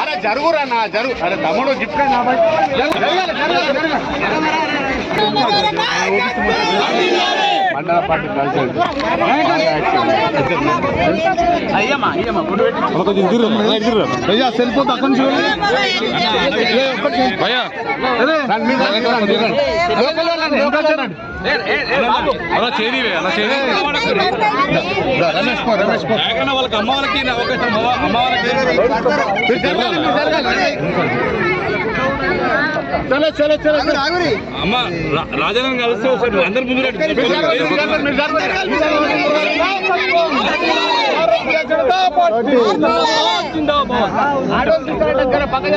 అరే జరుగురా నా జరుగు అరే తమ్ముడు జిప్కా నా బాయ్ జరగాలి జరగాలి జరగాలి మండల పార్టీ కలిసి అయ్యమ్మా అయ్యమ్మా ఫోటో పెట్టి సెల్ ఫోన్ అక్కడి నుంచి దాని మీద రండి, రండి. లోపల రండి, లోపల రండి. అలా చేయనివే అలా చేయని పో వాళ్ళకి అమ్మ వాళ్ళకి అవకాశం అమ్మ వాళ్ళకి. అమ్మ రా- రాజారాం కలిస్తే ఒకసారి అందరి ముందు పక్క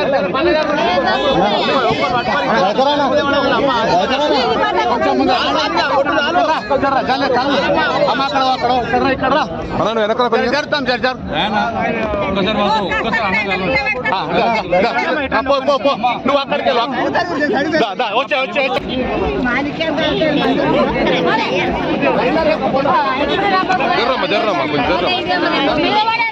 జరగాలి. కొంచెం ముందు. జర, జర, నువ్వు అక్కడికి వెళ్ళు దా, దా, వచ్చే వచ్చే జర్రమ్మ జర్రమ్మ కొంచెం జర్రమ్మ.